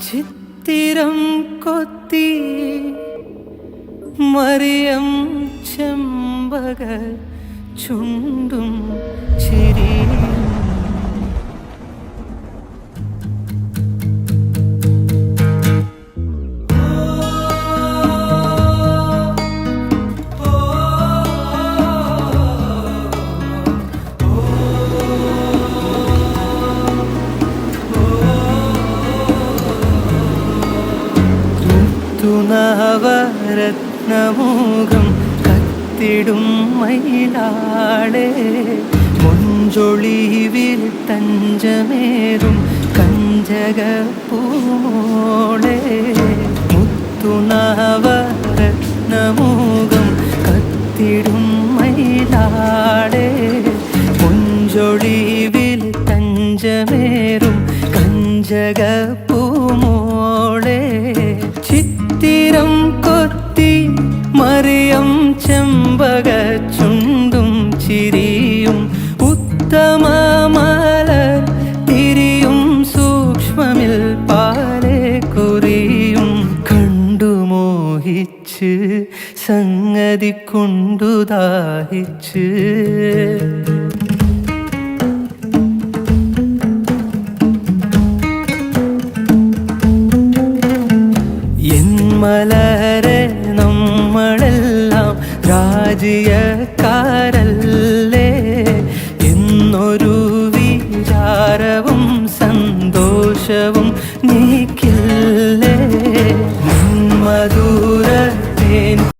ചിത്തിരം കൊത്തി മറിയം ചെമ്പക ചുണ്ടും ചിരിയും തുനവരത്നമൂകം കത്തിടും മയിലാളെ. മൊഞ്ചൊളിവിൽ തഞ്ചമേറും കഞ്ചക പൂമോളെ മുത്തുനവരത്നമൂകം കത്തിടും മയിലാളെ. മൊഞ്ചൊളിവിൽ തഞ്ചമേറും കഞ്ചക ചിരിയും ഉത്തമ മലർ തിരിയും സൂക്ഷ്മമിൽ പാലെ കുറിയും കണ്ടു മോഹിച്ച് സംഗതി കൊണ്ടു ദാഹിച്ച്. മലരെ നമ്മളെല്ലാം രാജ്യക്കാരല്ലേ. വിചാരവും സന്തോഷവും നീക്കില്ലേ